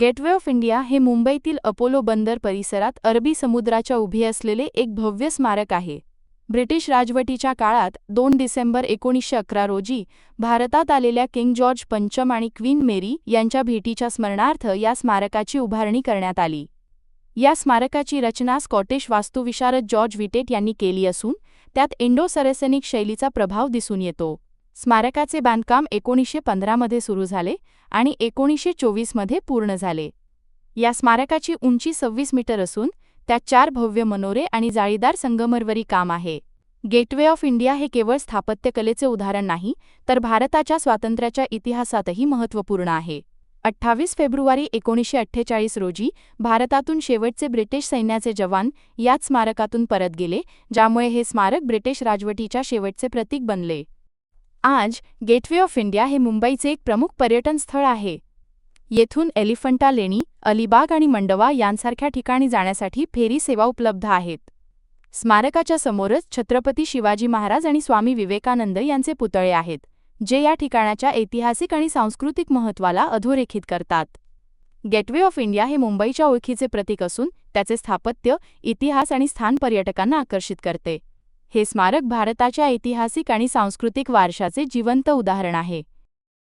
Gateway of India हे मुंबईतील Apollo बंदर परिसरात अरबी समुद्राच्या उभे असलेले एक भव्य स्मारक आहे. ब्रिटिश राजवटीच्या काळात दोन डिसेंबर एकोणीसशे अकरा रोजी भारतात आलेल्या किंग जॉर्ज पंचम आणि क्वीन मेरी यांच्या भेटीच्या स्मरणार्थ या स्मारकाची उभारणी करण्यात आली. या स्मारकाची रचना स्कॉटिश वास्तुविशारद जॉर्ज विटेट यांनी केली असून त्यात इंडो सरेसेनिक शैलीचा प्रभाव दिसून येतो. स्मारकाचे बांधकाम एकोणीसशे पंधरामध्ये सुरू झाले आणि एकोणीसशे चोवीसमध्ये पूर्ण झाले. या स्मारकाची उंची सव्वीस मीटर असून त्यात चार भव्य मनोरे आणि जाळीदार संगमरवरी काम आहे. गेटवे ऑफ इंडिया हे केवळ स्थापत्यकलेचे उदाहरण नाही तर भारताच्या स्वातंत्र्याच्या इतिहासातही महत्त्वपूर्ण आहे. अठ्ठावीस फेब्रुवारी एकोणीसशे अठ्ठेचाळीस रोजी भारतातून शेवटचे ब्रिटिश सैन्याचे जवान याच स्मारकातून परत गेले ज्यामुळे हे स्मारक ब्रिटिश राजवटीच्या शेवटचे प्रतीक बनले. आज गेटवे ऑफ इंडिया हे मुंबईचे एक प्रमुख पर्यटन स्थळ आहे. येथून एलिफंटा लेणी अलिबाग आणि मंडवा यांसारख्या ठिकाणी जाण्यासाठी फेरी सेवा उपलब्ध आहेत. स्मारकाच्या समोरच छत्रपती शिवाजी महाराज आणि स्वामी विवेकानंद यांचे पुतळे आहेत जे या ठिकाणाच्या ऐतिहासिक आणि सांस्कृतिक महत्त्वाला अधोरेखित करतात. गेटवे ऑफ इंडिया हे मुंबईच्या ओळखीचे प्रतीक असून त्याचे स्थापत्य इतिहास आणि स्थान पर्यटकांना आकर्षित करते. हे स्मारक भारताच्या ऐतिहासिक आणि सांस्कृतिक वारशाचे जिवंत उदाहरण आहे.